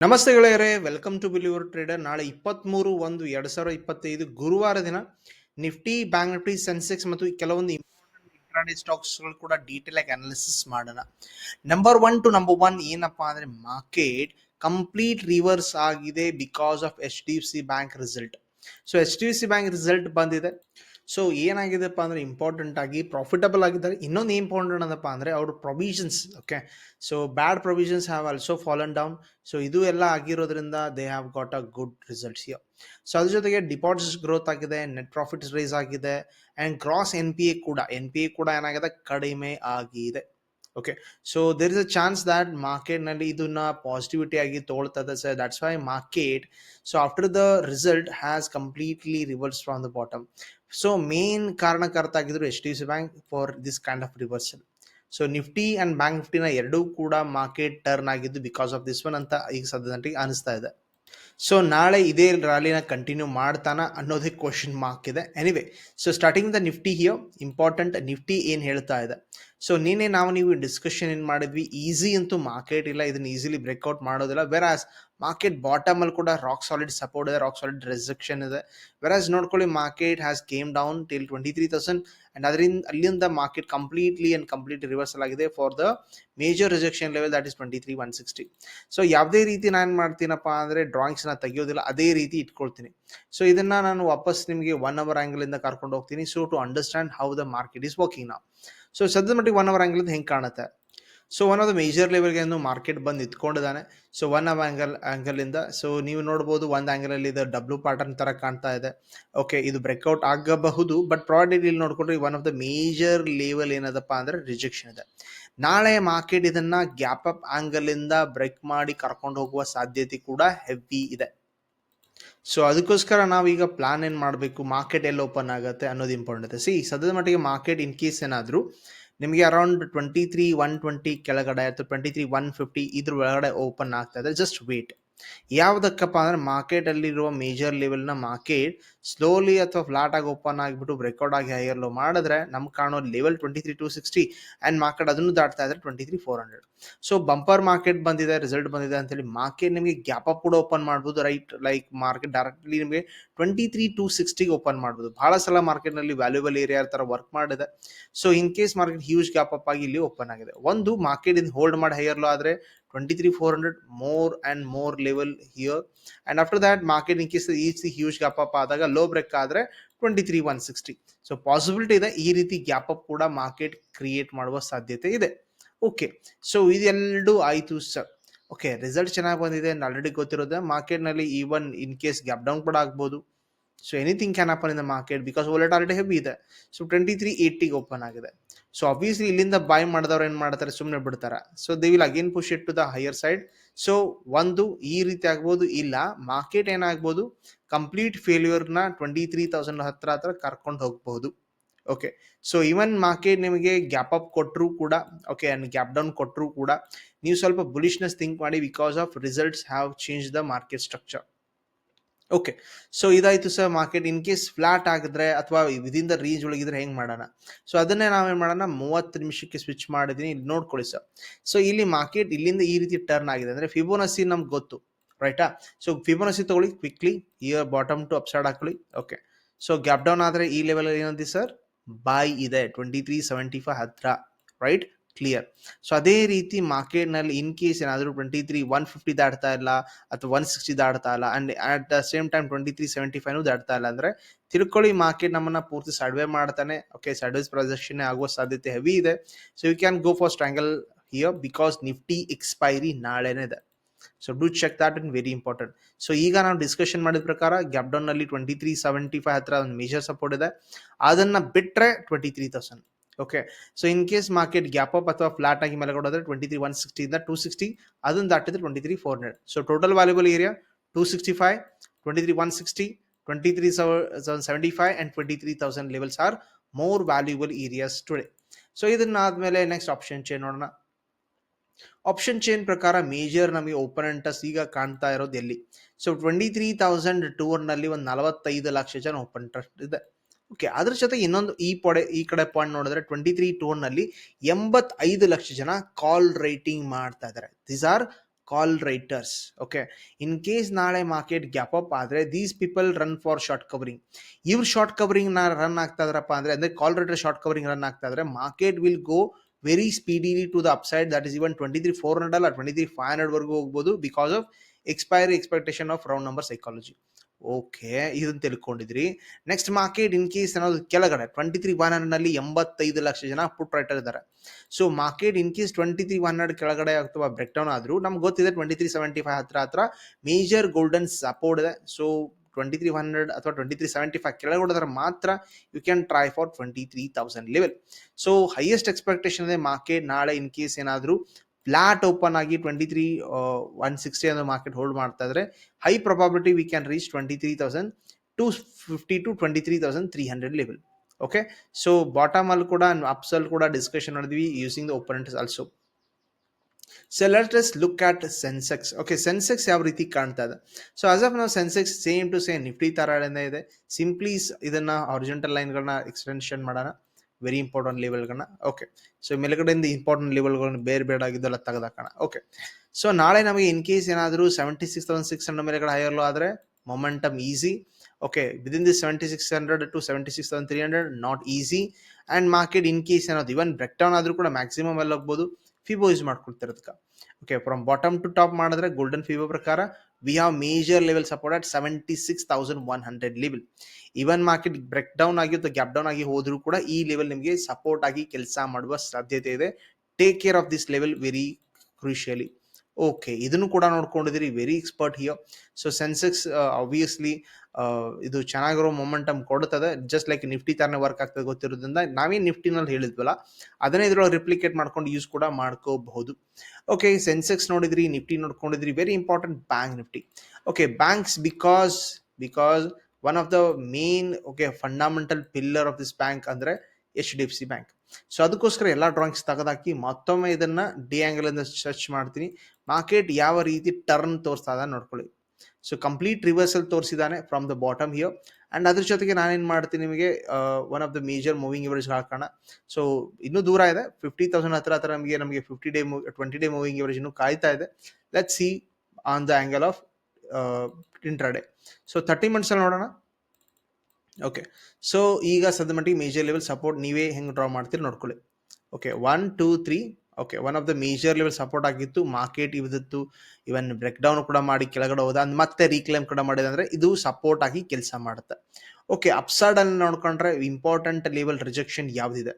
ನಮಸ್ತೆ ಗೆಳೆಯರೇ welcome to believer trader ನಾಳೆ ಇಪ್ಪತ್ತ್ಮೂರು ಒಂದು ಎರಡು ಸಾವಿರದ ಇಪ್ಪತ್ತೈದು ಗುರುವಾರ ದಿನ ನಿಫ್ಟಿ ಬ್ಯಾಂಕ್ ನಿಫ್ಟಿ ಸೆನ್ಸೆಕ್ಸ್ ಮತ್ತು ಕೆಲವೊಂದು ಇಂಪಾರ್ಟೆಂಟ್ ಸ್ಟಾಕ್ಸ್ಗಳು ಕೂಡ ಡೀಟೇಲ್ ಆಗಿ ಅನಾಲಿಸಿಸ್ ಮಾಡೋಣ. Number one two number one ಏನಪ್ಪಾ ಅಂದ್ರೆ ಮಾರ್ಕೆಟ್ ಕಂಪ್ಲೀಟ್ ರಿವರ್ಸ್ ಆಗಿದೆ because of H D F C bank result so H D F C bank result ಬಂದಿದೆ. ಸೊ ಏನಾಗಿದೆಪ್ಪ ಅಂದರೆ ಇಂಪಾರ್ಟೆಂಟ್ ಆಗಿ ಪ್ರಾಫಿಟಬಲ್ ಆಗಿದ್ದಾರೆ. ಇನ್ನೊಂದು ಇಂಪಾರ್ಟೆಂಟ್ ಏನಪ್ಪ ಅಂದರೆ ಅವ್ರ provisions okay so bad provisions have also fallen down so ಇದು ಎಲ್ಲ ಆಗಿರೋದ್ರಿಂದ they have got a good results here so ಅದ್ರ ಜೊತೆಗೆ ಡಿಪಾಸಿಟ್ಸ್ ಗ್ರೋತ್ ಆಗಿದೆ ನೆಟ್ ಪ್ರಾಫಿಟ್ಸ್ ರೈಸ್ ಆಗಿದೆ and gross N P A ಕೂಡ. ಎನ್ ಪಿ ಎ ಕೂಡ ಏನಾಗಿದೆ? ಕಡಿಮೆ ಆಗಿದೆ. Okay so there is a chance that ಮಾರ್ಕೆಟ್ನಲ್ಲಿ ಇದನ್ನ ಪಾಸಿಟಿವಿಟಿ ಆಗಿ ತೋಳ್ತದೆ sir that's why market so after the result has completely reverse from the bottom so main ಕಾರಣಕರ್ತ ಆಗಿದ್ರು H D C bank for this kind of reversal so Nifty and bank ನಿಫ್ಟಿನ ಎರಡೂ ಕೂಡ market turn ಆಗಿದ್ದು because of this one ಅಂತ ಈಗ ಸದ್ಯದಂಟಿಗೆ ಅನಿಸ್ತಾ ಇದೆ. So ನಾಳೆ ಇದೇ ರ್ಯಾಲಿನ ಕಂಟಿನ್ಯೂ ಮಾಡ್ತಾನ ಅನ್ನೋದೇ ಕ್ವಶನ್ ಮಾರ್ಕ್ ಇದೆ. Anyway so starting the Nifty ಹಿಯೋ important Nifty ಏನು ಹೇಳ್ತಾ ಇದೆ? ಸೊ ನಿನ್ನೆ ನಾವು ನೀವು ಡಿಸ್ಕಷನ್ ಏನು ಮಾಡಿದ್ವಿ? ಈಸಿ ಅಂತೂ ಮಾರ್ಕೆಟ್ ಇಲ್ಲ. ಇದನ್ನ ಈಸಿಲಿ ಬ್ರೇಕ್ಔಟ್ ಮಾಡೋದಿಲ್ಲ. ವೆರಾಸ್ ಮಾರ್ಕೆಟ್ ಬಾಟಮ್ ಅಲ್ಲಿ ಕೂಡ ರಾಕ್ ಸಾಲಿಡ್ ಸಪೋರ್ಟ್ ಇದೆ ರಾಕ್ ಸಾಲಿಡ್ ರೆಸೆಕ್ಷನ್ ಇದೆ. ವೆರಾಸ್ ನೋಡ್ಕೊಳ್ಳಿ market has came down till twenty three thousand and ಅದರಿಂದ, ಅಲ್ಲಿಂದ market completely and complete reversal ಆಗಿದೆ for the major rejection level that is twenty three one sixty so ಯಾವುದೇ ರೀತಿ ನಾನು ಮಾಡ್ತೀನಪ್ಪ ಅಂದರೆ ಡ್ರಾಯಿಂಗ್ಸ್ನ ತೆಗಿಯೋದಿಲ್ಲ, ಅದೇ ರೀತಿ ಇಟ್ಕೊಳ್ತೀನಿ. ಸೊ ಇದನ್ನು ನಾನು ವಾಪಸ್ ನಿಮಗೆ ಒನ್ ಅವರ್ ಆ್ಯಂಗಲಿಂದ ಕರ್ಕೊಂಡು ಹೋಗ್ತೀನಿ. So to understand how the market is working ನಾವು ಸೊ ಸದ್ಯದ ಮಟ್ಟಿಗೆ ಒನ್ ಅವರ್ ಆ್ಯಂಗಲಿಂದ ಹೆಂಗೆ ಕಾಣುತ್ತೆ? So one of the major ಲೆವೆಲ್ಗೆ ಮಾರ್ಕೆಟ್ ಬಂದು ನಿಂತ್ಕೊಂಡಿದ್ದಾನೆ. ಸೊ ಒನ್ ಆಫ್ ಆ್ಯಂಗಲ್ ಆ್ಯಂಗಲಿಂದ ಸೊ ನೀವು ನೋಡ್ಬೋದು ಒಂದು ಆ್ಯಂಗಲಲ್ಲಿ ಇದು ಡಬ್ಲ್ಯೂ ಪ್ಯಾಟರ್ನ್ ಥರ ಕಾಣ್ತಾ ಇದೆ. ಓಕೆ ಇದು ಬ್ರೇಕ್ಔಟ್ ಆಗಬಹುದು ಬಟ್ ಪ್ರಾಡಕ್ಟ್ ಇಲ್ಲಿ ನೋಡಿಕೊಂಡ್ರೆ one of the major level ಏನದಪ್ಪ ಅಂದರೆ ರಿಜೆಕ್ಷನ್ ಇದೆ. ನಾಳೆ ಮಾರ್ಕೆಟ್ ಇದನ್ನು ಗ್ಯಾಪ್ ಅಪ್ ಆ್ಯಂಗಲಿಂದ ಬ್ರೇಕ್ ಮಾಡಿ ಕರ್ಕೊಂಡು ಹೋಗುವ ಸಾಧ್ಯತೆ ಕೂಡ ಹೆವಿ ಇದೆ. ಸೊ ಅದಕ್ಕೋಸ್ಕರ ನಾವೀಗ ಪ್ಲಾನ್ ಏನು ಮಾಡಬೇಕು? ಮಾರ್ಕೆಟ್ ಎಲ್ಲಿ ಓಪನ್ ಆಗುತ್ತೆ ಅನ್ನೋದು ಇಂಪಾರ್ಟೆಂಟ್ ಇದೆ. ಸಿ ಸದ್ಯದ ಮಟ್ಟಿಗೆ ಮಾರ್ಕೆಟ್ ಇನ್ ಕೇಸ್ ಏನಾದರೂ ನಿಮಗೆ around twenty three one twenty ಕೆಳಗಡೆ ಅಥವಾ ಟ್ವೆಂಟಿ ತ್ರೀ ಒನ್ ಫಿಫ್ಟಿ ಇದ್ರ ಒಳಗಡೆ ಓಪನ್ ಆಗ್ತಾ ಇದೆ. ಜಸ್ಟ್ ವೇಟ್ ಯಾವುದಕ್ಕಪ್ಪ ಅಂದ್ರೆ ಮಾರ್ಕೆಟ್ ಅಲ್ಲಿರುವ ಮೇಜರ್ ಲೆವೆಲ್ನ ಮಾರ್ಕೆಟ್ ಸ್ಲೋಲಿ ಅಥವಾ ಫ್ಲಾಟ್ ಆಗಿ ಓಪನ್ ಆಗಿಬಿಟ್ಟು ಬ್ರೇಕ್ಔಟ್ ಆಗಿ ಹೈಯರ್ ಲೋ ಮಾಡಿದ್ರೆ ನಮ್ಗೆ ಕಾಣೋ level twenty three two sixty and market ಅದನ್ನು ದಾಟ್ತಾ ಇದ್ರೆ twenty three four hundred so bumper market ಬಂದಿದೆ ರಿಸಲ್ಟ್ ಬಂದಿದೆ ಅಂತೇಳಿ ಮಾರ್ಕೆಟ್ ನಿಮಗೆ ಗ್ಯಾಪ್ ಅಪ್ ಕೂಡ ಓಪನ್ ಮಾಡ್ಬೋದು ರೈಟ್ ಲೈಕ್ ಮಾರ್ಕೆಟ್ ಡೈರೆಕ್ಟ್ಲಿ ನಿಮಗೆ ಟ್ವೆಂಟಿ ತ್ರೀ ಟು ಸಿಕ್ಸ್ಟಿಗೆ ಓಪನ್ ಮಾಡ್ಬೋದು. ಬಹಳ ಸಲ ಮಾರ್ಕೆಟ್ನಲ್ಲಿ ವ್ಯಾಲ್ಯೂಬಲ್ ಏರಿಯಾ ಥರ ವರ್ಕ್ ಮಾಡಿದೆ. So in case market huge gap up ಆಗಿ ಇಲ್ಲಿ ಓಪನ್ ಆಗಿದೆ. ಒಂದು ಮಾರ್ಕೆಟ್ ಇಂದ ಹೋಲ್ಡ್ ಮಾಡಿ ಹೈಯರ್ ಲೋ ಆದರೆ twenty three four hundred more and more level here and after that market in case is huge gap up ಆದಾಗ low break ಆದರೆ twenty three one sixty so possibility ಇದೆ ಈ ರೀತಿ gap up ಕೂಡ market create ಮಾಡುವ ಸಾಧ್ಯತೆ ಇದೆ. Okay so ಇದೆಲ್ಲೂ ಆಯಿತು ಸರ್ ಓಕೆ ರಿಸಲ್ಟ್ ಚೆನ್ನಾಗಿ ಬಂದಿದೆ ಆಲ್ರೆಡಿ ಗೊತ್ತಿರೋದೆ ಮಾರ್ಕೆಟ್ನಲ್ಲಿ even in case gap down ಕೂಡ ಆಗ್ಬೋದು. So anything can happen in the market because already heavy ಇದೆ. ಸೊ ಟ್ವೆಂಟಿ ತ್ರೀ ಏಯ್ಟಿಗೆ ಓಪನ್ ಆಗಿದೆ. ಸೊ ಅಬ್ವಿಯಸ್ಲಿ ಇಲ್ಲಿಂದ ಬಾಯ್ ಮಾಡಿದವ್ರು ಏನು ಮಾಡ್ತಾರೆ ಸುಮ್ಮನೆ ಬಿಡ್ತಾರೆ. So they will again push it to the higher side so ಒಂದು ಈ ರೀತಿ ಆಗ್ಬೋದು, ಇಲ್ಲ ಮಾರ್ಕೆಟ್ ಏನಾಗ್ಬೋದು ಕಂಪ್ಲೀಟ್ ಫೇಲ್ಯೂರ್ನ ಟ್ವೆಂಟಿ ತ್ರೀ ತೌಸಂಡ್ ಹತ್ರ ಹತ್ರ ಕರ್ಕೊಂಡು ಹೋಗ್ಬೋದು. ಓಕೆ ಸೊ ಈವನ್ ಮಾರ್ಕೆಟ್ ನಿಮಗೆ ಗ್ಯಾಪ್ ಅಪ್ ಕೊಟ್ಟರೂ ಕೂಡ ಓಕೆ ಆ್ಯಂಡ್ ಗ್ಯಾಪ್ ಡೌನ್ ಕೊಟ್ಟರೂ ಕೂಡ, ನೀವು ಸ್ವಲ್ಪ ಬುಲಿಶ್ನೆಸ್ ಥಿಂಕ್ ಮಾಡಿ because of results have change the market structure okay so ಇದಾಯಿತು sir market in case flat ಆಗಿದ್ರೆ ಅಥವಾ ವಿದಿನ್ ದ ರೇಂಜ್ ಒಳಗಿದ್ರೆ ಹೆಂಗೆ ಮಾಡೋಣ? ಸೊ ಅದನ್ನೇ ನಾವೇನು ಮಾಡೋಣ? ಮೂವತ್ತು ನಿಮಿಷಕ್ಕೆ ಸ್ವಿಚ್ ಮಾಡಿದ್ದೀನಿ ಇಲ್ಲಿ ನೋಡ್ಕೊಳ್ಳಿ ಸರ್ ಸೊ ಇಲ್ಲಿ ಮಾರ್ಕೆಟ್ ಇಲ್ಲಿಂದ ಈ ರೀತಿ ಟರ್ನ್ ಆಗಿದೆ. ಅಂದರೆ ಫಿಬೋನಸಿ ನಮ್ಗೆ ಗೊತ್ತು ರೈಟಾ ಸೊ ಫಿಬೋನಸಿ ತಗೊಳ್ಳಿ quickly here bottom to upside ಹಾಕೊಳ್ಳಿ. ಓಕೆ ಸೊ ಗ್ಯಾಪ್ ಡೌನ್ ಆದರೆ ಈ ಲೆವೆಲಲ್ಲಿ ಏನಂತೀವಿ ಸರ್ ಬಾಯ್ ಇದೆ ಟ್ವೆಂಟಿ ತ್ರೀ ಸೆವೆಂಟಿ ಫೈವ್ ಹತ್ರ ರೈಟ್ ಕ್ಲಿಯರ್ ಸೊ ಅದೇ ರೀತಿ ಮಾರ್ಕೆಟ್ನಲ್ಲಿ ಇನ್ ಕೇಸ್ ಏನಾದರೂ ಟ್ವೆಂಟಿ ತ್ರೀ ಒನ್ ಫಿಫ್ಟಿ ದಾಡ್ತಾ ಇಲ್ಲ ಅಥವಾ ಒನ್ ಸಿಕ್ಸ್ಟಿ ದಾಡ್ತಾ ಇಲ್ಲ and at the same time twenty three seventy ಫೈವ್ನು ದಾಡ್ತಾ ಇಲ್ಲ ಅಂದರೆ ತಿಳ್ಕೊಳ್ಳಿ ಮಾರ್ಕೆಟ್ ನಮ್ಮನ್ನ ಪೂರ್ತಿ ಸಡ್ವೆ ಮಾಡ್ತಾನೆ. ಓಕೆ ಸರ್ವೇಸ್ ಪ್ರೊಜೆಕ್ಷನ್ ಆಗುವ ಸಾಧ್ಯತೆ ಹೆವಿ ಇದೆ. So you can go for strangle here because Nifty expiry ನಾಳೆನೇ ಇದೆ. So do check that in very important so ಈಗ ನಾವು ಡಿಸ್ಕಷನ್ ಮಾಡಿದ ಪ್ರಕಾರ ಗ್ಯಾಪ್ ಡೌನ್ನಲ್ಲಿ ಟ್ವೆಂಟಿ ತ್ರೀ ಸೆವೆಂಟಿ ಫೈವ್ ಹತ್ರ ಒಂದು ಮೇಜರ್ ಸಪೋರ್ಟ್ ಇದೆ. ಅದನ್ನು ಬಿಟ್ಟರೆ twenty three thousand okay so in case market gap up ಅಥವಾ ಫ್ಲಾಟ್ ಆಗಿ ಮೇಲೆ ಕೊಡೋದ್ರೆ ಟ್ವೆಂಟಿ ತ್ರೀ ಒನ್ ಸಿಕ್ಸ್ಟಿಯಿಂದ ಟೂ ಸಿಕ್ಸ್ಟಿ ಅದನ್ನು ದಾಟಿದ್ರೆ twenty three four hundred so total valuable area two sixty five twenty three one sixty twenty three seven seventy five and twenty three thousand levels are more valuable areas today so ಇದನ್ನಾದಮೇಲೆ next option change ನೋಡೋಣ. Option chain ಪ್ರಕಾರ major ನಮಗೆ opponents ಈಗ ಕಾಣ್ತಾ ಇರೋದು ಎಲ್ಲಿ? So twenty three thousand ಟೂರ್ನಲ್ಲಿ ಒಂದು ನಲವತ್ತೈದು ಲಕ್ಷ ಜನ ಓಪನ್ ಟ್ರಸ್ಟ್ ಇದೆ. ಓಕೆ ಅದ್ರ ಜೊತೆ ಇನ್ನೊಂದು ಈ ಪೊಡೆ, ಈ ಕಡೆ ಪಾಯಿಂಟ್ ನೋಡಿದ್ರೆ ಟ್ವೆಂಟಿ ತ್ರೀ ಟೂರ್ನಲ್ಲಿ ಎಂಬತ್ತೈದು ಲಕ್ಷ ಜನ ಕಾಲ್ ರೈಟಿಂಗ್ ಮಾಡ್ತಾ ಇದ್ದಾರೆ. These are call writers okay in case ನಾಳೆ ಮಾರ್ಕೆಟ್ ಗ್ಯಾಪ್ ಅಪ್ ಆದರೆ these people run for short covering ಇವ್ರು ಶಾರ್ಟ್ ಕವರಿಂಗ್ ರನ್ ಆಗ್ತಾ ಇದ್ರಪ್ಪ ಅಂದ್ರೆ ಅಂದ್ರೆ call writer short covering run ಆಗ್ತಾ ಇದ್ರೆ market will go very speedily to the upside that is even twenty three four hundred ಅಲ್ಲ twenty three five hundred ವರ್ಗೂ ಹೋಗ್ಬೋದು because of expiry expectation of round number psychology okay ಇದನ್ನ ತಿಳ್ಕೊಂಡಿದ್ರಿ. Next market in case ಅನ್ನೋದು ಕೆಳಗಡೆ twenty three one ಹಂಡ್ರೆಡ್ನಲ್ಲಿ ಎಂಬತ್ತೈದು ಲಕ್ಷ ಜನ put writer ಇದ್ದಾರೆ. So market in case twenty three one hundred ಕೆಳಗಡೆ ಅಥವಾ ಬ್ರೇಕ್ ಡೌನ್ ಆದರೂ ನಮ್ಗೆ ಗೊತ್ತಿದೆ ಟ್ವೆಂಟಿ ತ್ರೀ ಸೆವೆಂಟಿ ಫೈವ್ ಹತ್ರ ಹತ್ರ ಮೇಜರ್ ಗೋಲ್ಡನ್ ಸಪೋರ್ಟ್ ಇದೆ. ಸೊ ಟ್ವೆಂಟಿ ತ್ರೀ ಹಂಡ್ರೆಡ್ ಅಥವಾ ಟ್ವೆಂಟಿ ತ್ರೀ ಸೆವೆಂಟಿ ಫೈವ್ ಕೆಳಗೆ ಹೊಡೆದ್ರೆ ಮಾತ್ರ you can try for twenty three thousand level so highest expectation ಇದೆ ಮಾರ್ಕೆಟ್ ನಾಳೆ ಇನ್ ಕೇಸ್ ಏನಾದರೂ ಫ್ಲಾಟ್ ಓಪನ್ ಆಗಿ ಟ್ವೆಂಟಿ ತ್ರೀ ಒನ್ ಸಿಕ್ಸ್ಟಿ ಅನ್ನೋ ಮಾರ್ಕೆಟ್ ಹೋಲ್ಡ್ ಮಾಡ್ತಾ ಇದ್ರೆ high probability we can reach twenty three thousand two fifty to twenty three thousand three hundred level okay so bottom ಅಲ್ಲಿ ಕೂಡ ಅಪ್ಸಲ್ ಕೂಡ ಡಿಸ್ಕಷನ್ ಮಾಡಿದ್ವಿ using the opponents also so let look at Sensex okay Sensex ಯಾವ ರೀತಿ ಕಾಣ್ತಾ ಇದೆ? So as of ನಾವು Sensex same to same Nifty ಥರನೇ ಇದೆ. ಸಿಂಪ್ಲೀಸ್ ಇದನ್ನ ಆರಿಜೆಂಟಲ್ ಲೈನ್ಗಳನ್ನ ಎಕ್ಸ್ಟೆನ್ಷನ್ ಮಾಡೋಣ. ವೆರಿ ಇಂಪಾರ್ಟೆಂಟ್ ಲೆವೆಲ್ಗಳನ್ನ ಓಕೆ ಸೊ ಮೇಲ್ಗಡೆಯಿಂದ ಇಂಪಾರ್ಟೆಂಟ್ ಲೆವೆಲ್ಗಳನ್ನ ಬೇರೆ ಬೇಡ ಆಗಿದ್ದೆಲ್ಲ ತೆಗೆದಾಕೋಣ. ಓಕೆ ಸೊ ನಾಳೆ ನಮಗೆ ಇನ್ ಕೇಸ್ ಏನಾದರೂ seventy six thousand six hundred ಮೇಲೆಗಡೆ ಹೈಯರ್ಲೋ ಆದರೆ momentum easy okay within the seventy six hundred to seventy six thousand three hundred not easy and market in case ಏನಾದ್ರು ಇವನ್ ಬ್ರೆಕ್ ಡೌನ್ ಆದರೂ ಕೂಡ maximum ಎಲ್ಲ ಹೋಗ್ಬೋದು ಫಿಬೋ use ಮಾಡ್ಕೊಳ್ತಿರೋದಕ್ಕೆ. Okay from bottom to top ಮಾಡಿದ್ರೆ golden ಫಿಬೋ ಪ್ರಕಾರ we have major level support at seventy six thousand one hundred level even market break down ಆಗಿ ಅಥವಾ gap down ಆಗಿ ಹೋದ್ರು ಕೂಡ ಈ ಲೆವೆಲ್ ನಿಮಗೆ ಸಪೋರ್ಟ್ ಆಗಿ ಕೆಲಸ ಮಾಡುವ ಸಾಧ್ಯತೆ ಇದೆ. Take care of this level very crucially okay ಇದನ್ನು ಕೂಡ ನೋಡ್ಕೊಂಡಿದ್ದೀರಿ very expert here so Sensex obviously ಇದು ಚೆನ್ನಾಗಿರೋ ಮೊಮೆಂಟಮ್ ಕೊಡುತ್ತದೆ ಜಸ್ಟ್ ಲೈಕ್ ನಿಫ್ಟಿ ತರನೇ ವರ್ಕ್ ಆಗ್ತದೆ ಗೊತ್ತಿರೋದ್ರಿಂದ ನಾವೇ ನಿಫ್ಟಿನಲ್ಲಿ ಹೇಳಿದ್ವಲ್ಲ, ಅದನ್ನೇ ಇದ್ರೊಳಗೆ ರಿಪ್ಲಿಕೇಟ್ ಮಾಡ್ಕೊಂಡು ಯೂಸ್ ಕೂಡ ಮಾಡ್ಕೋಬಹುದು. ಓಕೆ ಸೆನ್ಸೆಕ್ಸ್ ನೋಡಿದ್ರಿ Nifty ನೋಡ್ಕೊಂಡಿದ್ರಿ. Very important bank Nifty okay banks because because one of the main okay fundamental pillar of this bank ಅಂದ್ರೆ H D F C bank so ಅದಕ್ಕೋಸ್ಕರ ಎಲ್ಲ ಡ್ರಾಯಿಂಗ್ಸ್ ತೆಗೆದಾಕಿ ಮತ್ತೊಮ್ಮೆ ಇದನ್ನ ಡಿ ಆಂಗಲ್ ಇಂದ ಸರ್ಚ್ ಮಾಡ್ತೀನಿ. ಮಾರ್ಕೆಟ್ ಯಾವ ರೀತಿ ಟರ್ನ್ ತೋರಿಸ್ತಾ ಇದೆ ನೋಡ್ಕೊಳ್ಳಿ. So complete reversal ತೋರಿಸಿದಾನೆ from the bottom here and ಅದ್ರ ಜೊತೆಗೆ ನಾನೇನು ಮಾಡ್ತೀನಿ ನಿಮಗೆ one of the major moving average ಹಾಕೋಣ ಸೊ ಇನ್ನೂ ದೂರ ಇದೆ. ಫಿಫ್ಟಿ ತೌಸಂಡ್ ಹತ್ರ ಹತ್ರ ನಮಗೆ ನಮಗೆ fifty day twenty day moving average ಇನ್ನೂ ಕಾಯ್ತಾ ಇದೆ. Let see on the angle of intraday so thirty ಮಂತ್ಸಲ್ಲಿ ನೋಡೋಣ. ಓಕೆ ಸೊ ಈಗ ಸದ್ಯ ಮಟ್ಟಿಗೆ ಮೇಜರ್ ಲೆವೆಲ್ ಸಪೋರ್ಟ್ ನೀವೇ ಹೆಂಗೆ ಡ್ರಾ ಮಾಡ್ತೀರಿ ನೋಡ್ಕೊಳ್ಳಿ. Okay one two three okay one of the major level support ಆಗಿತ್ತು ಮಾರ್ಕೆಟ್ ಇವತ್ತು ಇವನ್ ಬ್ರೇಕ್ ಡೌನ್ ಕೂಡ ಮಾಡಿ ಕೆಳಗಡೆ ಹೋದ, ಅಂದ್ ಮತ್ತೆ ರೀಕ್ಲೇಮ್ ಕೂಡ ಮಾಡಿದೆ ಅಂದ್ರೆ ಇದು ಸಪೋರ್ಟ್ ಆಗಿ ಕೆಲಸ ಮಾಡುತ್ತೆ. ಓಕೆ ಅಪ್ಸೈಡ್ ಅಲ್ಲಿ ನೋಡ್ಕೊಂಡ್ರೆ important level rejection ಯಾವ್ದಿದೆ?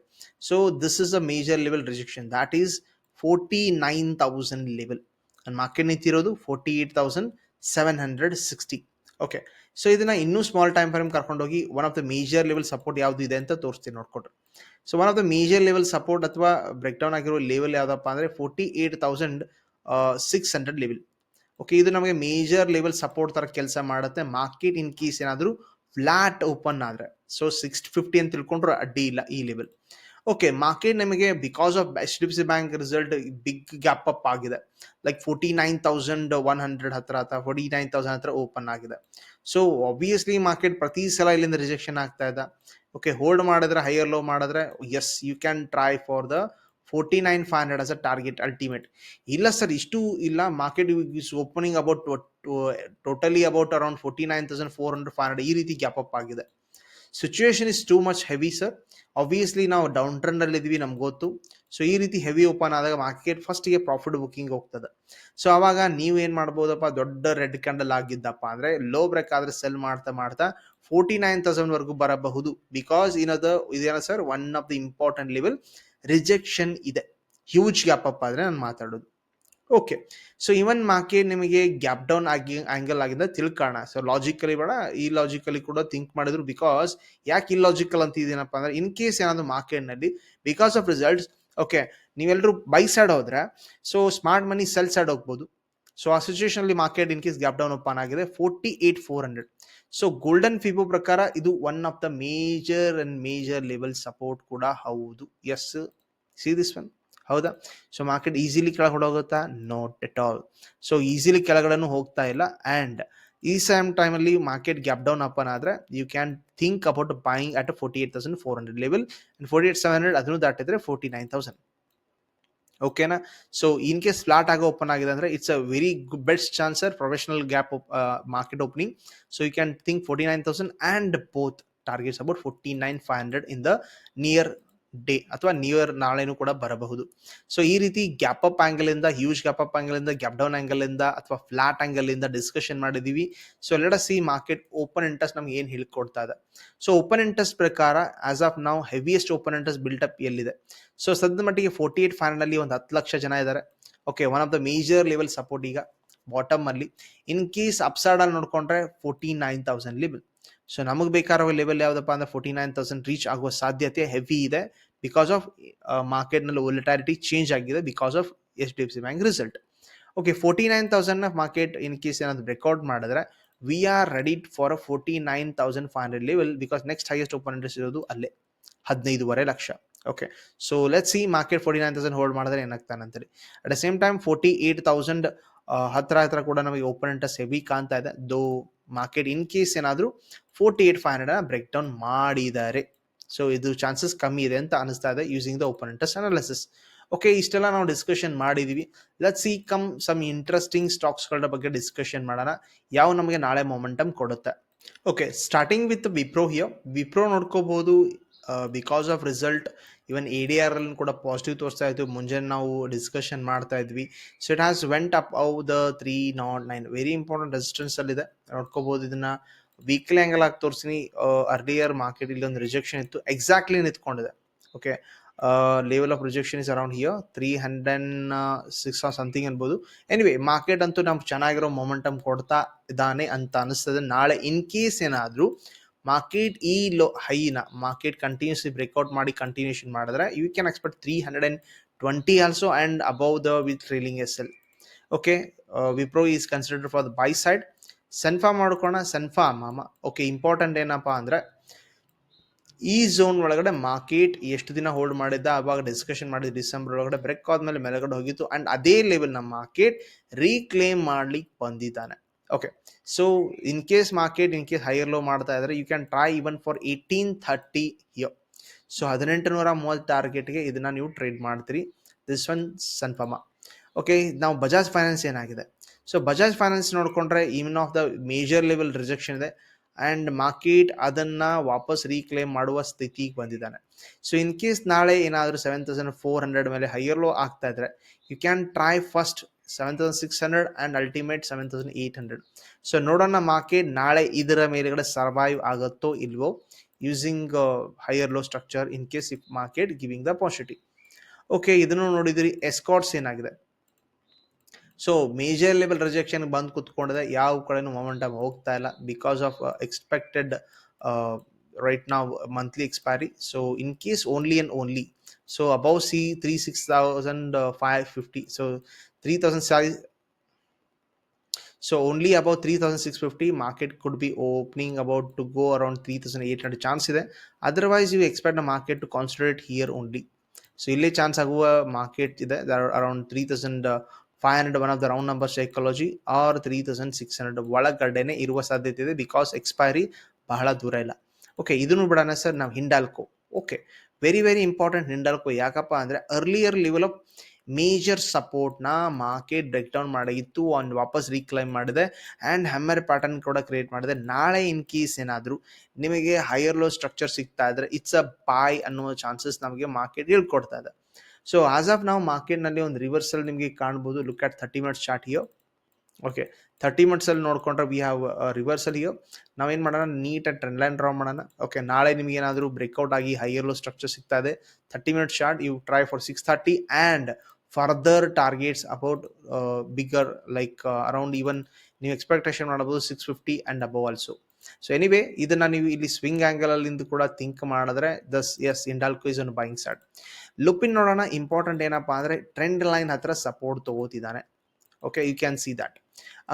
So this is a major level rejection that is forty nine thousand level market ನಿಂತಿರೋದು forty eight thousand seven hundred sixty okay so ಇದನ್ನ ಇನ್ನೂ ಸ್ಮಾಲ್ ಟೈಮ್ ಫ್ರೇಮ್ ಕರ್ಕೊಂಡೋಗಿ one of the major level support ಯಾವುದು ಇದೆ ಅಂತ ತೋರಿಸ್ತೀನಿ ನೋಡ್ಕೊಟ್ರೆ so one of the major level support ಅಥವಾ break down ಆಗಿರೋ level ಯಾವುದಪ್ಪ ಅಂದ್ರೆ forty eight thousand six hundred level okay ಇದು ನಮಗೆ ಮೇಜರ್ ಲೆವೆಲ್ ಸಪೋರ್ಟ್ ತರ ಕೆಲಸ ಮಾಡುತ್ತೆ. ಮಾರ್ಕೆಟ್ ಇನ್ ಕೇಸ್ ಏನಾದರೂ ಫ್ಲಾಟ್ ಓಪನ್ ಆದ್ರೆ. ಸೊ ಸಿಕ್ಸ್ ಫಿಫ್ಟಿ ಅಂತ ತಿಳ್ಕೊಂಡ್ರೆ ಅಡ್ಡಿ ಇಲ್ಲ ಈ ಲೆವೆಲ್ ಓಕೆ ಮಾರ್ಕೆಟ್ ನಿಮಗೆ because of H D F C bank result big gap up ಆಗಿದೆ. Like forty nine thousand one hundred ಹತ್ರ ಅಥವಾ ಫೋರ್ಟಿ ನೈನ್ ತೌಸಂಡ್ ಹತ್ರ ಓಪನ್ ಆಗಿದೆ. ಸೊ ಆಬ್ವಿಯಸ್ಲಿ ಮಾರ್ಕೆಟ್ ಪ್ರತಿ ಸಲ ಇಲ್ಲಿಂದ ರಿಜೆಕ್ಷನ್ ಆಗ್ತಾ ಇದೆ. ಓಕೆ ಹೋಲ್ಡ್ ಮಾಡಿದ್ರೆ ಹೈಯರ್ ಲೋ ಮಾಡಿದ್ರೆ yes you can try for the forty nine five hundred as a target ultimate ಇಲ್ಲ ಸರ್ ಇಷ್ಟು ಇಲ್ಲ. Market is opening about totally about around forty nine thousand four hundred five hundred ಈ ರೀತಿ gap up ಆಗಿದೆ. Situation is too much heavy sir obviously ನಾವು down trend ಅಲ್ಲಿ ಇದೀವಿ, ನಮ್ಗೆ ಗೊತ್ತು. ಸೊ ಈ ರೀತಿ ಹೆವಿ ಓಪನ್ ಆದಾಗ ಮಾರ್ಕೆಟ್ ಫಸ್ಟ್ಗೆ ಪ್ರಾಫಿಟ್ ಬುಕ್ಕಿಂಗ್ ಹೋಗ್ತದೆ. ಸೊ ಅವಾಗ ನೀವು ಏನ್ ಮಾಡ್ಬೋದಪ್ಪ? ದೊಡ್ಡ ರೆಡ್ ಕ್ಯಾಂಡಲ್ ಆಗಿದ್ದಪ್ಪ ಅಂದ್ರೆ ಲೋ ಬ್ರೇಕ್ ಆದ್ರೆ ಸೆಲ್ ಮಾಡ್ತಾ ಮಾಡ್ತಾ ಫೋರ್ಟಿ ನೈನ್ ತೌಸಂಡ್ ವರೆಗೂ ಬರಬಹುದು. ಬಿಕಾಸ್ ಏನದು ಇದೇನ sir one of the important level rejection ಇದೆ. ಹ್ಯೂಜ್ ಗ್ಯಾಪ್ ಅಪ್ ಆದ್ರೆ ನಾನು ಮಾತಾಡೋದು. ಓಕೆ ಸೊ ಇವನ್ ಮಾರ್ಕೆಟ್ ನಿಮಗೆ ಗ್ಯಾಪ್ ಡೌನ್ ಆಗಿ ಆಂಗಲ್ ಆಗಿದೆ ತಿಳ್ಕೋಣ ಸೊ ಲಾಜಿಕಲಿ ಬೇಡ ಈ ಲಾಜಿಕಲಿ ಕೂಡ ಥಿಂಕ್ ಮಾಡಿದ್ರು ಬಿಕಾಸ್ ಯಾಕೆ ಇಲ್ಲಾಜಿಕಲ್ ಅಂತ ಇದೇನಪ್ಪ ಅಂದ್ರೆ ಇನ್ ಕೇಸ್ ಏನಾದ್ರು ಮಾರ್ಕೆಟ್ನಲ್ಲಿ ಬಿಕಾಸ್ ಆಫ್ ರಿಸಲ್ಟ್ಸ್ ಓಕೆ ನೀವೆಲ್ಲರೂ ಬೈ ಸೈಡ್ ಹೋದ್ರೆ so smart money sell side ಹೋಗ್ಬೋದು. ಸೊ ಆ ಸಿಚುಯೇಷನ್ ಅಲ್ಲಿ market in case gap down open ಆಗಿದೆ forty eight four hundred so golden fibo ಪ್ರಕಾರ ಇದು one of the major and major level support ಕೂಡ ಹೌದು. ಎಸ್ ಸಿ ದಿಸ್ ಒನ್ ಹೌದಾ? So market easily ಕೆಳಗಡೆ ಹೋಗುತ್ತಾ? Not at all so easily ಕೆಳಗಡೆನೂ ಹೋಗ್ತಾ ಇಲ್ಲ. ಅಂಡ್ ಈ ಸೇಮ್ ಟೈಮಲ್ಲಿ ಮಾರ್ಕೆಟ್ ಗ್ಯಾಪ್ ಡೌನ್ ಅಪ್ ಆದ್ರೆ you can think about buying at forty eight thousand four hundred level and forty eight seven hundred ಅದನ್ನು ದಾಟಿದ್ರೆ forty nine thousand ಓಕೆನಾ so in case flat ಆಗೋ open ಆಗಿದೆ ಅಂದ್ರೆ it's a very good best chance or professional gap market opening so you can think forty nine thousand and both targets about forty nine five hundred in the near day ಅಥವಾ new year ನಾಳೆನೂ ಕೂಡ ಬರಬಹುದು. So ಈ ರೀತಿ gap up angle ಇಂದ huge gap up angle ಇಂದ gap down angle ಇಂದ ಅಥವಾ ಫ್ಲಾಟ್ ಆ್ಯಂಗಲ್ ಇಂದ ಡಿಸ್ಕಷನ್ ಮಾಡಿದೀವಿ. So let see market open interest ನಮ್ಗೆ ಏನು ಹೇಳ್ಕೊಡ್ತಾ ಇದೆ. ಸೊ ಓಪನ್ ಇಂಟ್ರೆಸ್ಟ್ ಪ್ರಕಾರ ಆಸ್ ಆಫ್ ನಾವು ಹೆವಿಯೆಸ್ಟ್ ಓಪನ್ ಇಂಟ್ರೆಸ್ಟ್ ಅಪ್ ಎಲ್ಲಿದೆ? ಸೊ ಸದ್ಯ ಮಟ್ಟಿಗೆ ಫೋರ್ಟಿ ಏಟ್ ಫೈನಲ್ಲಿ ಒಂದು ಹತ್ತು ಲಕ್ಷ ಜನ ಇದ್ದಾರೆ okay one of the major level support ಈಗ ಬಾಟಮ್ ಅಲ್ಲಿ. ಇನ್ ಕೇಸ್ ಅಪ್ಸೈಡ್ ಅಲ್ಲಿ ನೋಡ್ಕೊಂಡ್ರೆ forty nine thousand level so ನಮಗೆ ಬೇಕಾಗಿರೋ ಲೆವೆಲ್ ಯಾವುದಪ್ಪ ಅಂದ್ರೆ ಫೋರ್ಟಿ ನೈನ್ ತೌಸಂಡ್ ರೀಚ್ ಆಗುವ ಸಾಧ್ಯತೆ ಹೆವಿ ಇದೆ. ಬಿಕಾಸ್ ಆಫ್ ಮಾರ್ಕೆಟ್ನಲ್ಲಿ ವೊಲಿಟಾರಿಟಿ ಚೇಂಜ್ ಆಗಿದೆ because of S D F C bank result okay forty nine thousand market in case ಏನಾದ್ರು ಬ್ರೇಕ್ಔಟ್ ಮಾಡಿದ್ರೆ we are ready for a forty nine thousand five hundred level because next highest open interest ಇರೋದು ಅಲ್ಲೇ, ಹದಿನೈದುವರೆ lakh. Okay so let see market forty nine thousand hold ಮಾಡಿದ್ರೆ ಏನಾಗ್ತಾನೆ ಅಂತೇಳಿ. At the same time forty eight thousand ಹತ್ರ ಹತ್ರ ಕೂಡ ನಮಗೆ open interest heavy ಕಾಣ್ತಾ ಇದೆ. ದೋ ಮಾರ್ಕೆಟ್ ಇನ್ ಕೇಸ್ ಏನಾದರೂ forty eight five hundred break down ಮಾಡಿದ್ದಾರೆ. ಸೊ ಇದು ಚಾನ್ಸಸ್ ಕಮ್ಮಿ ಇದೆ ಅಂತ ಅನಿಸ್ತಾ ಇದೆ using the open interest analysis okay ಇಷ್ಟೆಲ್ಲ ನಾವು ಡಿಸ್ಕಷನ್ ಮಾಡಿದೀವಿ. Let see come some interesting ಸ್ಟಾಕ್ಸ್ಗಳ ಬಗ್ಗೆ ಡಿಸ್ಕಷನ್ ಮಾಡೋಣ. ಯಾವ ನಮಗೆ ನಾಳೆ ಮೊಮೆಂಟಮ್ ಕೊಡುತ್ತೆ. Okay starting with Wipro here Wipro ನೋಡ್ಕೋಬಹುದು because of result even A D R ಕೂಡ ಪಾಸಿಟಿವ್ ತೋರಿಸ್ತಾ ಇತ್ತು. ಮುಂಜಾನೆ ನಾವು ಡಿಸ್ಕಷನ್ ಮಾಡ್ತಾ ಇದ್ವಿ. So it has went up oh the three not nine very important resistance ಅಲ್ಲಿ ಇದೆ. ನೋಡ್ಕೋಬಹುದು ಇದನ್ನ. ವೀಕ್ಲಿ ಆಂಗಲ್ ಆಗಿ ತೋರಿಸ್ತೀನಿ ಅರ್ಲಿಯರ್ ಮಾರ್ಕೆಟ್ ಇಲ್ಲಿ ಒಂದು ರಿಜೆಕ್ಷನ್ ಇತ್ತು. Exactly ನಿಂತ್ಕೊಂಡಿದೆ. Okay level of rejection is around here three hundred six something ಅನ್ಬೋದು. ಎನಿವೆ ಮಾರ್ಕೆಟ್ ಅಂತೂ ನಮ್ಗೆ ಚೆನ್ನಾಗಿರೋ ಮೊಮೆಂಟಮ್ ಕೊಡ್ತಾ ಇದ್ದಾನೆ ಅಂತ ಅನಿಸ್ತದೆ. ನಾಳೆ ಇನ್ ಕೇಸ್ ಏನಾದರೂ ಮಾರ್ಕೆಟ್ ಈ ಲೋ ಹೈನ ಮಾರ್ಕೆಟ್ ಕಂಟಿನ್ಯೂಸ್ಲಿ ಬ್ರೇಕ್ಔಟ್ ಮಾಡಿ ಕಂಟಿನ್ಯೂಷನ್ ಮಾಡಿದ್ರೆ you can expect three hundred and twenty also and above the with trailing S L okay Wipro is considered for the buy side ಸನ್ಫಾ ಮಾಡ್ಕೋಣ ಸನ್ಫಾ ಮಾಮ. Okay important ಏನಪ್ಪ ಅಂದ್ರೆ, ಈ ಝೋನ್ ಒಳಗಡೆ ಮಾರ್ಕೆಟ್ ಎಷ್ಟು ದಿನ ಹೋಲ್ಡ್ ಮಾಡಿದ್ದ, ಅವಾಗ ಡಿಸ್ಕಷನ್ ಮಾಡಿದ ಡಿಸೆಂಬರ್ ಒಳಗಡೆ ಬ್ರೇಕ್ ಆದ್ಮೇಲೆ ಮೇಲೆಗಡೆ ಹೋಗಿತ್ತು. ಆ್ಯಂಡ್ ಅದೇ ಲೆವೆಲ್ ನಮ್ಮ ಮಾರ್ಕೆಟ್ ರೀಕ್ಲೇಮ್ ಮಾಡ್ಲಿಕ್ಕೆ ಬಂದಿದ್ದಾನೆ. Okay so in case market in case higher low ಮಾಡ್ತಾ ಇದ್ರೆ you can try even for eighteen thirty here so ಹದಿನೆಂಟು ನೂರ ಮೂವತ್ತು ಟಾರ್ಗೆಟ್ಗೆ ಇದನ್ನ ನೀವು ಟ್ರೇಡ್ ಮಾಡ್ತೀರಿ. ದಿಸ್ ಒನ್ ಸನ್ಫಮ ಓಕೆ ನಾವು ಬಜಾಜ್ ಫೈನಾನ್ಸ್ ಏನಾಗಿದೆ? ಸೊ ಬಜಾಜ್ ಫೈನಾನ್ಸ್ ನೋಡಿಕೊಂಡ್ರೆ even of the major level rejection ಇದೆ. ಆ್ಯಂಡ್ ಮಾರ್ಕೆಟ್ ಅದನ್ನ ವಾಪಸ್ ರೀಕ್ಲೇಮ್ ಮಾಡುವ ಸ್ಥಿತಿಗೆ ಬಂದಿದ್ದಾನೆ. ಸೊ ಇನ್ ಕೇಸ್ ನಾಳೆ ಏನಾದರೂ ಸೆವೆನ್ ತೌಸಂಡ್ ಫೋರ್ ಹಂಡ್ರೆಡ್ ಮೇಲೆ ಹೈಯರ್ ಲೋ ಆಗ್ತಾ ಇದ್ರೆ you can try first seven thousand six and ultimate seven thousand eight hundred so ನೋಡೋಣ ಮಾರ್ಕೆಟ್ ನಾಳೆ ಇದರ ಮೇಲೆಗಡೆ ಸರ್ವೈವ್ ಆಗುತ್ತೋ ಇಲ್ವೋ using higher low structure in case if market giving the positive okay ಇದನ್ನು ನೋಡಿದಿರಿ ಎಸ್ಕಾಟ್ಸ್ ಏನಾಗಿದೆ? ಸೊ ಮೇಜರ್ ಲೆವೆಲ್ ರಿಜೆಕ್ಷನ್ ಬಂದು ಕುತ್ಕೊಂಡಿದೆ ಯಾವ ಕಡೆನೂ ಮೊಮೆಂಟಮ್ ಹೋಗ್ತಾ ಇಲ್ಲ. ಬಿಕಾಸ್ ಆಫ್ ಎಕ್ಸ್ಪೆಕ್ಟೆಡ್ ರೈಟ್ ನಾವು monthly expiry so in case only and only thousand five fifty so three thousand size So only about 3650 market could be opening about to go around 3800 chance ಇದೆ. Otherwise you expect the market to consolidate here only so ಇಲ್ಲೇ chance ಆಗುವ market ಇದೆ. Around three thousand five hundred one of the round number psychology or three thousand six hundred ಒಳಗಡೆನೆ ಇರುವ ಸಾಧ್ಯತೆ ಇದೆ because expiry ಬಹಳ ದೂರ ಇಲ್ಲ. ಓಕೆ ಇದನ್ನು ಬಿಡೋಣ ಸರ್ ನಾವು Hindalco. Okay very very important Hindalco ಯಾಕಪ್ಪ ಅಂದರೆ ಅರ್ಲಿಯರ್ ಲೆವೆಲ್ ಆಫ್ ಮೇಜರ್ ಸಪೋರ್ಟ್ನ ಮಾರ್ಕೆಟ್ ಬ್ರೇಕ್ ಡೌನ್ ಮಾಡಿತ್ತು ಒಂದು ವಾಪಸ್ ರೀಕ್ಲೈಮ್ ಮಾಡಿದೆ ಆ್ಯಂಡ್ ಹ್ಯಾಮರ್ ಪ್ಯಾಟರ್ನ್ ಕೂಡ ಕ್ರಿಯೇಟ್ ಮಾಡಿದೆ. ನಾಳೆ ಇನ್ ಕೇಸ್ ಏನಾದರೂ ನಿಮಗೆ ಹೈಯರ್ ಲೋ ಸ್ಟ್ರಕ್ಚರ್ ಸಿಗ್ತಾ ಇದ್ರೆ ಇಟ್ಸ್ ಅ ಬಾಯ್ ಅನ್ನೋ ಚಾನ್ಸಸ್ ನಮಗೆ ಮಾರ್ಕೆಟ್ ಹೇಳ್ಕೊಡ್ತಾ ಇದೆ. ಸೊ ಆಸ್ ಆಫ್ ನಾವು ಮಾರ್ಕೆಟ್ನಲ್ಲಿ ಒಂದು ರಿವರ್ಸಲ್ ನಿಮಗೆ ಕಾಣ್ಬೋದು. Look at thirty minutes chart here okay thirty ಮಿನಿಟ್ಸಲ್ಲಿ ನೋಡ್ಕೊಂಡ್ರೆ ವಿ ಹ್ಯಾವ್ ರಿವರ್ಸಲ್ ಹಿಯೋ ನಾವೇನು ಮಾಡೋಣ? ನೀಟಾಗಿ ಟ್ರೆಂಡ್ ಲೈನ್ ಡ್ರಾ ಮಾಡೋಣ. ಓಕೆ ನಾಳೆ ನಿಮಗೆ ಏನಾದರೂ ಬ್ರೇಕ್ಔಟ್ ಆಗಿ ಹೈಯರ್ ಲೋ ಸ್ಟ್ರಕ್ಚರ್ ಸಿಗ್ತಾ ಇದೆ. Thirty minutes short you try for six thirty and further targets about bigger like around even ನೀವು ಎಕ್ಸ್ಪೆಕ್ಟೇಷನ್ ಮಾಡಬಹುದು six fifty and above also so anyway ಇದನ್ನ ನೀವು ಇಲ್ಲಿ ಸ್ವಿಂಗ್ ಆ್ಯಂಗಲಲ್ಲಿಂದ ಕೂಡ ಥಿಂಕ್ ಮಾಡಿದ್ರೆ this is Hindalco is one buying start Lupin ನೋಡೋಣ important ಏನಪ್ಪಾ ಅಂದರೆ ಟ್ರೆಂಡ್ ಲೈನ್ ಹತ್ರ support ತಗೋತಿದ್ದಾನೆ. Okay you can see that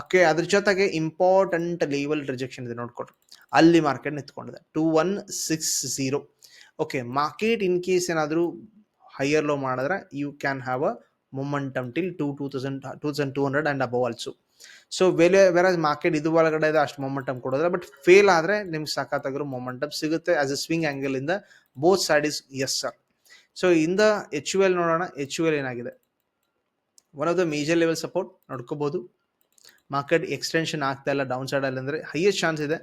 okay ಅದ್ರ ಜೊತೆಗೆ ಇಂಪಾರ್ಟೆಂಟ್ ಲೆವೆಲ್ ರಿಜೆಕ್ಷನ್ ಇದೆ ನೋಡ್ಕೊಟ್ರು ಅಲ್ಲಿ market ನಿಂತ್ಕೊಂಡಿದೆ. Two one six zero okay market in case ಏನಾದರೂ ಹೈಯರ್ ಲೋ ಮಾಡಿದ್ರೆ you can have a momentum till two two thousand two thousand two hundred and above also so well as market ಇದು ಒಳಗಡೆ ಇದೆ, ಅಷ್ಟು momentum ಕೊಡೋದಿಲ್ಲ. But fail ಆದರೆ ನಿಮ್ಗೆ ಸಖತ್ತಾಗಿರೋ ಮೊಮೆಂಟಮ್ ಸಿಗುತ್ತೆ ಆಸ್ ಎ ಸ್ವಿಂಗ್ ಆ್ಯಂಗಲ್ ಇಂದ both side is yes sir so ಇಂದ ಎಚ್ ಯು ಎಲ್ ನೋಡೋಣ. ಎಚ್ ಯು ಎಲ್ ಏನಾಗಿದೆ? One of the major level support ನೋಡ್ಕೋಬಹುದು market extension ಆಗ್ತಾ ಇಲ್ಲ ಡೌನ್ ಸೈಡ್ ಅಲ್ಲಿ ಅಂದರೆ ಹೈಯೆಸ್ಟ್ ಚಾನ್ಸ್ ಇದೆ.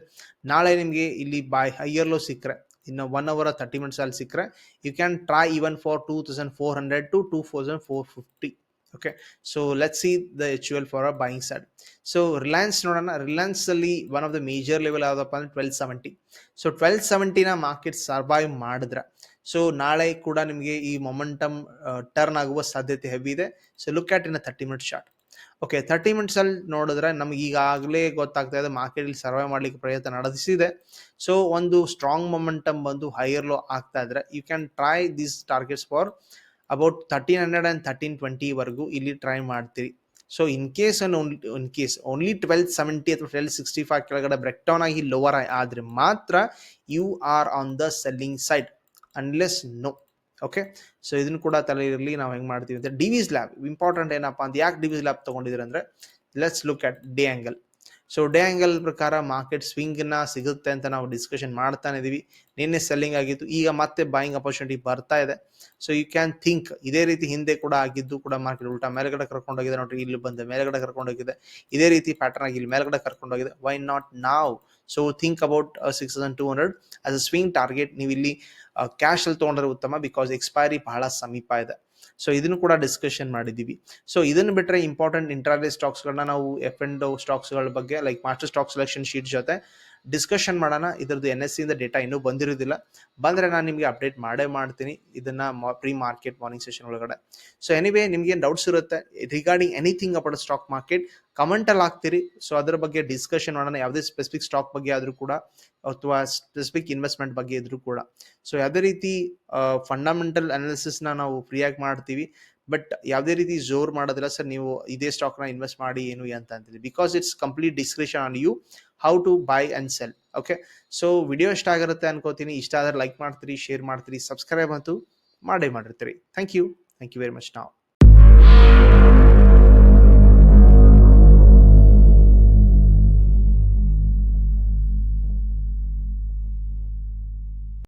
ನಾಳೆ ನಿಮಗೆ ಇಲ್ಲಿ ಬಾಯ್ ಹೈಯರ್ ಲೋ ಸಿಕ್ಕರೆ, ಇನ್ನು ಒನ್ ಅವರ್ ತರ್ಟಿ ಮಿನಿಟ್ಸ್ ಅಲ್ಲಿ ಸಿಕ್ಕರೆ you can try even for two thousand four hundred to two thousand four fifty okay so let see the H L for a buying side so Reliance ನೋಡೋಣ ರಿಲಯನ್ಸ್ ಅಲ್ಲಿ one of the major level ಯಾವುದಪ್ಪ ಅಂದ್ರೆ twelve seventy so twelve ಸೆವೆಂಟಿನ market survive ಮಾಡಿದ್ರೆ. So ನಾಳೆ ಕೂಡ ನಿಮಗೆ ಈ ಮೊಮೆಂಟಮ್ ಟರ್ನ್ ಆಗುವ ಸಾಧ್ಯತೆ ಹೆವಿ ಇದೆ. So look at in thirty minute short okay thirty minutes ಅಲ್ಲಿ ನೋಡಿದ್ರೆ ನಮ್ಗೆ ಈಗಾಗಲೇ ಗೊತ್ತಾಗ್ತಾ ಇದೆ ಮಾರ್ಕೆಟ್ ಇಲ್ಲಿ ಸರ್ವೈ ಮಾಡ್ಲಿಕ್ಕೆ ಪ್ರಯತ್ನ ನಡೆಸಿದೆ ಸೊ ಒಂದು ಸ್ಟ್ರಾಂಗ್ ಮೊಮೆಂಟಮ್ ಬಂದು ಹೈಯರ್ ಲೋ ಆಗ್ತಾ ಇದ್ರೆ you can try these targets for about thirteen hundred and thirteen ಟ್ವೆಂಟಿವರೆಗೂ ಇಲ್ಲಿ ಟ್ರೈ ಮಾಡ್ತೀರಿ. So in case an in case only twelve seventy ಅಥವಾ ಟ್ವೆಲ್ ಸಿಕ್ಸ್ಟಿ ಫೈವ್ ಕೆಳಗಡೆ ಬ್ರೇಕ್ ಡೌನ್ ಆಗಿ lower ಆದರೆ ಮಾತ್ರ you are on the selling side unless no okay so ಇದನ್ನು ಕೂಡ ತಲೆ ಇರಲಿ ನಾವು ಹೆಂಗೆ ಮಾಡ್ತೀವಿ ಅಂತ ಡಿವಿಸ್ ಲ್ಯಾಬ್ ಇಂಪಾರ್ಟೆಂಟ್ ಏನಪ್ಪ ಅಂತ, ಯಾಕೆ ಡಿವಿಸ್ ಲ್ಯಾಬ್ ತೊಗೊಂಡಿದ್ದೀರಿ ಅಂದರೆ let's look at the angle so day angle ಪ್ರಕಾರ ಮಾರ್ಕೆಟ್ ಸ್ವಿಂಗ್ನ ಸಿಗುತ್ತೆ ಅಂತ ನಾವು ಡಿಸ್ಕಷನ್ ಮಾಡ್ತಾ ಇದೀವಿ. ನಿನ್ನೆ ಸೆಲ್ಲಿಂಗ್ ಆಗಿತ್ತು, ಈಗ ಮತ್ತೆ ಬಾಯಿಂಗ್ ಅಪರ್ಚುನಿಟಿ ಬರ್ತಾ ಇದೆ. ಸೊ ಯು ಕ್ಯಾನ್ ಥಿಂಕ್ ಇದೇ ರೀತಿ ಹಿಂದೆ ಕೂಡ ಆಗಿದ್ದು ಕೂಡ ಮಾರ್ಕೆಟ್ ಉಲ್ಟಾ ಮೇಲ್ಗಡೆ ಕರ್ಕೊಂಡೋಗಿದೆ ನೋಡ್ರಿ, ಇಲ್ಲಿ ಬಂದ ಮೇಲ್ಗಡೆ ಕರ್ಕೊಂಡೋಗಿದೆ ಇದೇ ರೀತಿ ಪ್ಯಾಟರ್ನ್ ಆಗಿ ಇಲ್ಲಿ ಮೇಲ್ಗಡೆ ಕರ್ಕೊಂಡೋಗಿದೆ ವೈ ನಾಟ್ ನಾವ್ so think about six thousand two hundred as a swing target ನೀವು ಇಲ್ಲಿ ಕ್ಯಾಶ್ ಅಲ್ಲಿ ತೊಗೊಂಡ್ರೆ ಉತ್ತಮ ಬಿಕಾಸ್ ಎಕ್ಸ್ಪೈರಿ ಬಹಳ ಸಮೀಪ ಇದೆ. ಸೊ ಇದನ್ನು ಕೂಡ ಡಿಸ್ಕಷನ್ ಮಾಡಿದ್ದೀವಿ. ಸೊ ಇದನ್ನು ಬಿಟ್ಟರೆ ಇಂಪಾರ್ಟೆಂಟ್ ಇಂಟ್ರಾಡೇ ಸ್ಟಾಕ್ಸ್ಗಳನ್ನ ನಾವು ಎಫ್ ಅಂಡ್ ಸ್ಟಾಕ್ಸ್ಗಳ ಬಗ್ಗೆ like master stock selection sheet ಜೊತೆ ಡಿಸ್ಕಷನ್ ಮಾಡೋಣ. ಇದ್ರದ್ದು ಎನ್ ಎಸ್ ಸಿಯಿಂದ ಡೇಟಾ ಇನ್ನೂ ಬಂದಿರೋದಿಲ್ಲ. ಬಂದರೆ ನಾನು ನಿಮಗೆ ಅಪ್ಡೇಟ್ ಮಾಡೇ ಮಾಡ್ತೀನಿ. ಇದನ್ನು ಪ್ರೀ ಮಾರ್ಕೆಟ್ ಮಾರ್ನಿಂಗ್ ಸೆಷನ್ ಒಳಗಡೆ. ಸೊ ಎನಿವೇ ನಿಮಗೆ ಏನು ಡೌಟ್ಸ್ ಇರುತ್ತೆ regarding anything about stock market ಕಮೆಂಟಲ್ಲಿ ಹಾಕ್ತೀರಿ. ಸೊ ಅದರ ಬಗ್ಗೆ ಡಿಸ್ಕಷನ್ ಮಾಡೋಣ. ಯಾವುದೇ ಸ್ಪೆಸಿಫಿಕ್ ಸ್ಟಾಕ್ ಬಗ್ಗೆ ಆದರೂ ಕೂಡ, ಅಥವಾ ಸ್ಪೆಸಿಫಿಕ್ ಇನ್ವೆಸ್ಟ್ಮೆಂಟ್ ಬಗ್ಗೆ ಇದ್ರೂ ಕೂಡ. ಸೊ ಯಾವುದೇ ರೀತಿ ಫಂಡಮೆಂಟಲ್ ಅನಾಲಿಸಿಸ್ನ ನಾವು ಫ್ರೀಯಾಗಿ ಮಾಡ್ತೀವಿ. ಬಟ್ ಯಾವುದೇ ರೀತಿ ಜೋರ್ ಮಾಡೋದಿಲ್ಲ, ಸರ್, ನೀವು ಇದೇ ಸ್ಟಾಕ್ನ ಇನ್ವೆಸ್ಟ್ ಮಾಡಿ, ಏನು ಅಂತ ಅಂತೀವಿ because it's complete description on you how to buy and sell okay so video ಇಷ್ಟ ಆಗಿರುತ್ತೆ ಅನ್ಕೋತೀನಿ. ಇಷ್ಟ ಆದರೆ ಲೈಕ್ ಮಾಡ್ತೀರಿ ಶೇರ್ ಮಾಡ್ತೀರಿ ಸಬ್ಸ್ಕ್ರೈಬ್ ಅಂತೂ ಮಾಡೇ ಮಾಡಿರ್ತೀರಿ. Thank you thank you very much ನಾವು